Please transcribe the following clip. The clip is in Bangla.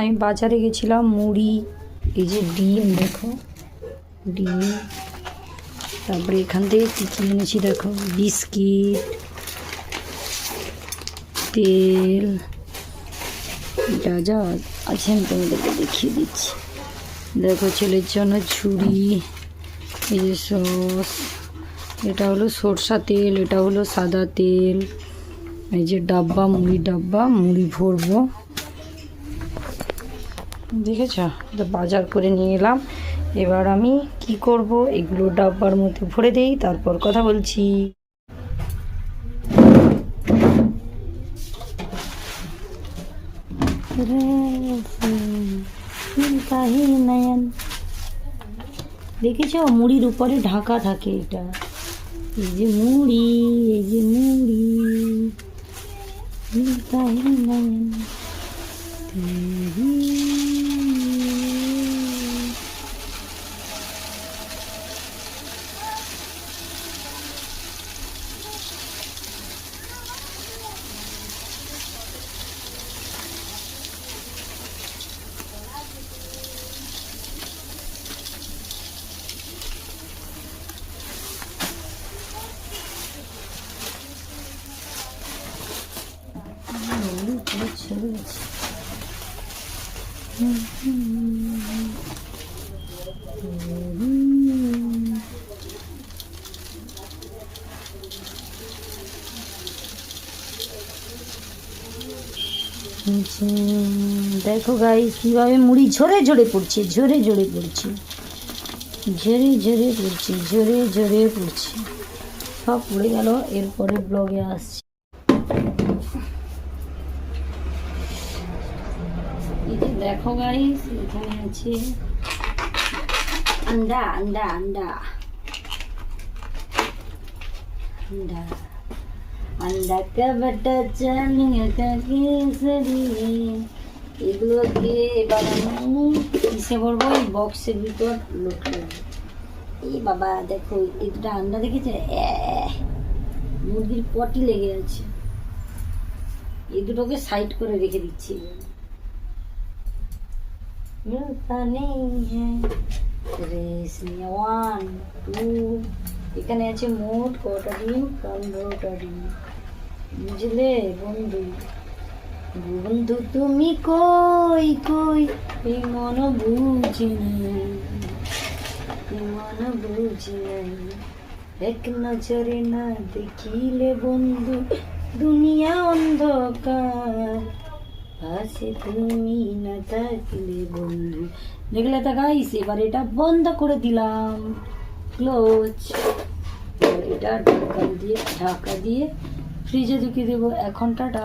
আমি বাজারে গেছিলাম, মুড়ি, এই যে ডিম, দেখো। ডিম, তারপরে এখান থেকে কী কী এনেছি দেখো? বিস্কিট, তেল, যা যা আছে আমি তোমাদেরকে দেখিয়ে দিচ্ছি। দেখো, ছেলের জন্য ঝুড়ি এই যে সস, এটা হলো সরষা তেল, এটা হলো সাদা তেল, এই যে ডাব্বা মুড়ি ডাব্বা, মুড়ি ভরবো। দেখেছ? এটা বাজার করে নিয়ে এলাম। এবার আমি কি করব? এগুলো ডাব্বার মধ্যে ভরে দেই, তারপর কথা বলছি। দেখেছ? মুড়ির উপরে ঢাকা থাকে এটা। এই যে মুড়ি, এই যে মুড়ি মিলতা হে নয়ন তেরি মুড়ি দেখো গাইস কীভাবে মুড়ি ঝরে ঝরে পড়ছে, ঝরে ঝরে পড়ছে। ঝরে ঝরে পড়ছে ঝরে ঝরে পড়ছে। সব পড়ে গেল, এরপরে ব্লগে আসছি। দেখো গাইস এখানে আছে আন্ডা আন্ডা আন্ডা। আন্ডা। আন্ডা কা বাটা চালিয়া কা কেসরিয়ে এগুলোকে এবার আমি কিসে ভরবো? এই বক্সের ভিতর লুটলো এই বাবা, দেখো এই দুটো আন্ডা দেখেছে? মুরগির পটি লেগে আছে। এই দুটোকে সাইড করে রেখে দিচ্ছি। মিলতা নেই হ্যাঁ রেস নিয়ে ওয়ান টু এখানে আছে মোট কটা ডিম পনেরোটা ডিম বুঝলে বন্ধু বন্ধু তুমি কই কই এই মন বুঝি নাই মন বুঝি নাই এক নজরে না দেখিলে বন্ধু দুনিয়া অন্ধকার পাশে তুমি না থাকলে বন্ধু দেখলে তা গাইস এবার এটা বন্ধ করে দিলাম। ক্লোজ এটা ঢাকা দিয়ে ঢাকা দিয়ে ফ্রিজে ঢুকিয়ে দেবো। এক ঘন্টাটা